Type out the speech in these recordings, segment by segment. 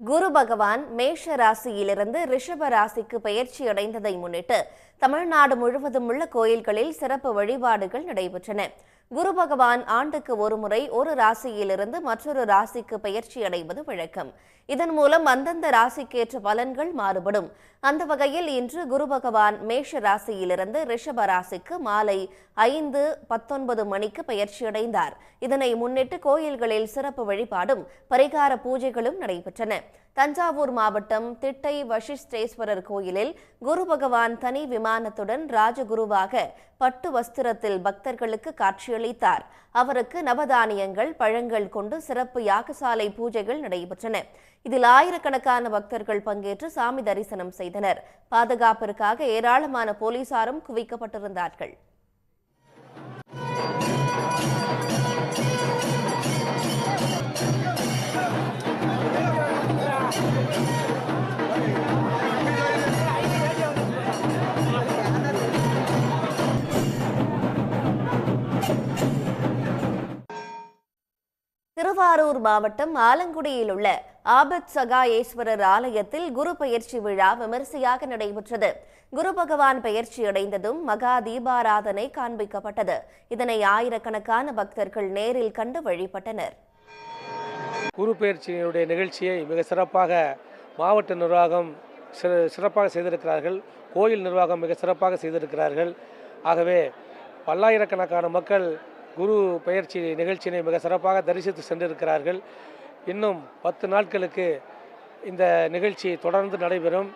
குரு பகவான் மேஷ ராசியிலிருந்து ரிஷப ராசிக்கு பெயர்ச்சி அடைந்ததை முன்னிட்டு தமிழ்நாடு முழுவதும் உள்ள கோயில்களில் சிறப்பு வழிபாடுகள் நடைபெற்றன. குரு பகவான் ஆண்டுக்கு ஒருமுறை ஒரு ராசியிலிருந்து மற்றொரு ராசிக்கு பெயர்ச்சி அடைவது வழக்கம். இதன் மூலம் அந்தந்த ராசிக்கேற்ற பலன்கள் மாறுபடும். அந்த வகையில் இன்று குரு பகவான் மேஷ ராசியிலிருந்து ரிஷப ராசிக்கு மாலை ஐந்து பத்தொன்பது மணிக்கு பெயர்ச்சியடைந்தார் இதனை முன்னிட்டு கோயில்களில் சிறப்பு வழிபாடும் பரிகார பூஜைகளும் நடைபெற்றன. தஞ்சாவூர் மாவட்டம் திட்டை வசிஷ்டேஸ்வரர் கோயிலில் குரு பகவான் தனி விமானத்துடன் ராஜகுருவாக பட்டு வஸ்திரத்தில் பக்தர்களுக்கு காட்சியளித்தார். அவருக்கு நவதானியங்கள் பழங்கள் கொண்டு சிறப்பு யாகசாலை பூஜைகள் நடைபெற்றன. இதில் ஆயிரக்கணக்கான பக்தர்கள் பங்கேற்று சாமி தரிசனம் செய்தனர். பாதுகாப்பிற்காக ஏராளமான போலீசாரும் குவிக்கப்பட்டிருந்தார்கள். திருவாரூர் மாவட்டம் ஆலங்குடியில் உள்ள ஆபத் சகாயேஸ்வரர் ஆலயத்தில் குரு பயிற்சி விழா விமரிசையாக நடைபெற்றது. குரு பகவான் பெயர்ச்சி அடைந்ததும் மகா தீபாராதனை காண்பிக்கப்பட்டது. இதனை ஆயிரக்கணக்கான பக்தர்கள் நேரில் கண்டு வழிபட்டனர். குரு பயிற்சியினுடைய நிகழ்ச்சியை மிக சிறப்பாக மாவட்ட நிர்வாகம் சிறப்பாக செய்திருக்கிறார்கள். கோயில் நிர்வாகம் மிக சிறப்பாக செய்திருக்கிறார்கள். ஆகவே பல்லாயிரக்கணக்கான மக்கள் குரு பயிற்சி நிகழ்ச்சியினை மிக சிறப்பாக தரிசித்து சென்றிருக்கிறார்கள். இன்னும் பத்து நாட்களுக்கு இந்த நிகழ்ச்சி தொடர்ந்து நடைபெறும்.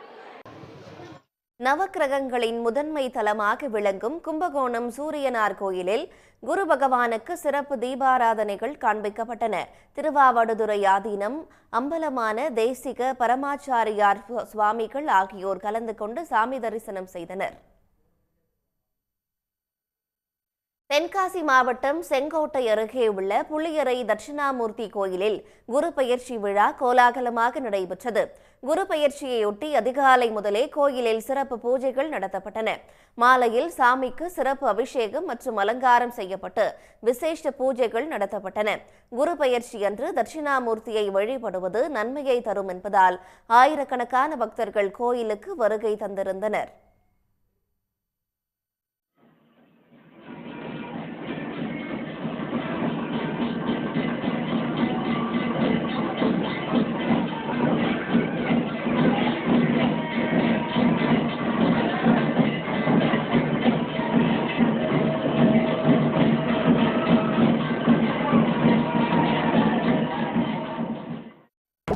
நவக்கிரகங்களின் முதன்மை தலமாக விளங்கும் கும்பகோணம் சூரியனார் கோயிலில் குரு பகவானுக்கு சிறப்பு தீபாராதனைகள் காண்பிக்கப்பட்டன. திருவாவடுதுறை ஆதீனம் அம்பலமான தேசிக பரமாச்சாரியார் சுவாமிகள் ஆகியோர் கலந்து கொண்டு சாமி தரிசனம் செய்தனர். தென்காசி மாவட்டம் செங்கோட்டை அருகே உள்ள புள்ளியரை தட்சிணாமூர்த்தி கோயிலில் குரு பயிற்சி விழா கோலாகலமாக நடைபெற்றது. குரு பயிற்சியையொட்டி அதிகாலை முதலே கோயிலில் சிறப்பு பூஜைகள் நடத்தப்பட்டன. மாலையில் சாமிக்கு சிறப்பு அபிஷேகம் மற்றும் அலங்காரம் செய்யப்பட்டு விசேஷ பூஜைகள் நடத்தப்பட்டன. குரு பயிற்சி அன்று தட்சிணாமூர்த்தியை வழிபடுவது நன்மையை தரும் என்பதால் ஆயிரக்கணக்கான பக்தர்கள் கோயிலுக்கு வருகை தந்திருந்தனர்.